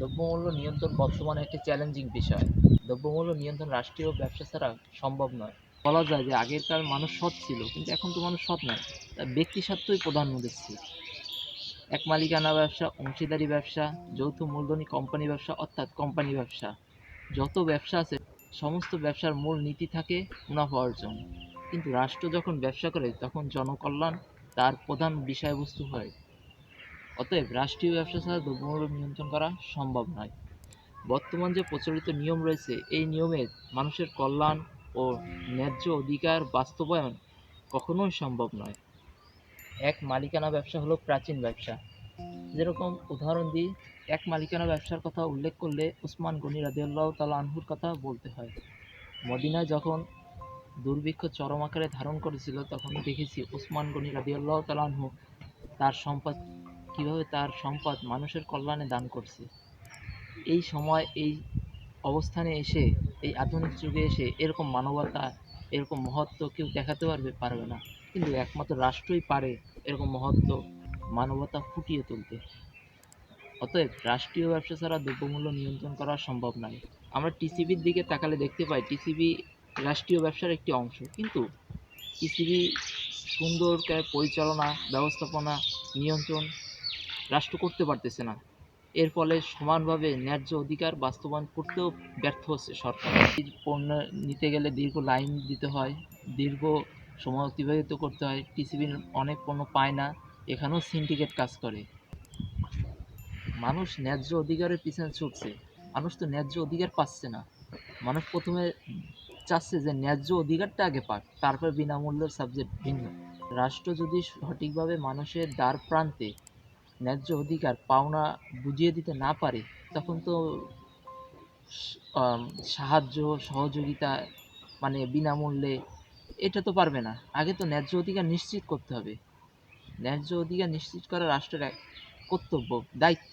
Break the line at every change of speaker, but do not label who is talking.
দ্রব্যমূল্য নিয়ন্ত্রণ বর্তমানে একটি চ্যালেঞ্জিং বিষয়। দ্রব্যমূল্য নিয়ন্ত্রণ রাষ্ট্রীয় ব্যবসা ছাড়া সম্ভব নয়। বলা যায় যে আগেরকার মানুষ সৎ ছিল, কিন্তু এখন তো মানুষ সৎ নয়। তার ব্যক্তি স্বার্থই প্রাধান্য দিচ্ছে এক মালিকানা ব্যবসা, অংশীদারি ব্যবসা, যৌথ মূলধনী কোম্পানি ব্যবসা, অর্থাৎ কোম্পানি ব্যবসা। যত ব্যবসা আছে, সমস্ত ব্যবসার মূল নীতি থাকে মুনাফা অর্জন। কিন্তু রাষ্ট্র যখন ব্যবসা করে, তখন জনকল্যাণ তার প্রধান বিষয়বস্তু হয়। অতএব রাষ্ট্রীয় ব্যবসা ছাড়া দ্রব্যমূল্য নিয়ন্ত্রণ করা সম্ভব নয়। বর্তমান যে প্রচলিত নিয়ম রয়েছে, এই নিয়মে মানুষের কল্যাণ ও ন্যায্য অধিকার বাস্তবায়ন কখনোই সম্ভব নয়। এক মালিকানা ব্যবসা হলো প্রাচীন ব্যবসা। যেরকম উদাহরণ দিই এক মালিকানা ব্যবসার কথা উল্লেখ করলে উসমান গনি রাদিয়াল্লাহ তালা আনহুর কথা বলতে হয়। মদিনায় যখন দুর্ভিক্ষ চরম আকারে ধারণ করেছিল, তখন দেখেছি উসমান গনি রাদিয়াল্লাহ তালা আনহু তার সম্পদ কীভাবে তার সম্পদ মানুষের কল্যাণে দান করছে। এই সময়, এই অবস্থানে এসে, এই আধুনিক যুগে এসে এরকম মানবতা, এরকম মহত্ব কেউ দেখাতে পারবে পারবে না। কিন্তু একমাত্র রাষ্ট্রই পারে এরকম মহত্ব, মানবতা ফুটিয়ে তুলতে। অতএব রাষ্ট্রীয় ব্যবসা ছাড়া দ্রব্যমূল্য নিয়ন্ত্রণ করা সম্ভব নয়। আমরা টিসিবির দিকে তাকালে দেখতে পাই, টিসিবি রাষ্ট্রীয় ব্যবসার একটি অংশ। কিন্তু টিসিবি সুন্দর পরিচালনা, ব্যবস্থাপনা, নিয়ন্ত্রণ রাষ্ট্র করতে পারতেছে না। এর ফলে সমানভাবে ন্যায্য অধিকার বাস্তবায়ন করতেও ব্যর্থ হচ্ছে সরকার। পণ্য নিতে গেলে দীর্ঘ লাইন দিতে হয়, দীর্ঘ সময় অতিবাহিত করতে হয় টিসিবির অনেক পণ্য পায় না, এখানেও সিন্ডিকেট কাজ করে। মানুষ ন্যায্য অধিকারের পিছনে ছুটছে। মানুষ তো ন্যায্য অধিকার পাচ্ছে না। মানুষ প্রথমে চাচ্ছে যে ন্যায্য অধিকারটা আগে পাক, তারপর বিনামূল্যের সাবজেক্ট ভিন্ন। রাষ্ট্র যদি সঠিকভাবে মানুষের দ্বার প্রান্তে ন্যায্য অধিকার, পাওনা বুঝিয়ে দিতে না পারে, তখন তো সাহায্য, সহযোগিতা মানে বিনামূল্যে এটা তো পারবে না। আগে তো ন্যায্য অধিকার নিশ্চিত করতে হবে। ন্যায্য অধিকার নিশ্চিত করা রাষ্ট্রের এক কর্তব্য, দায়িত্ব।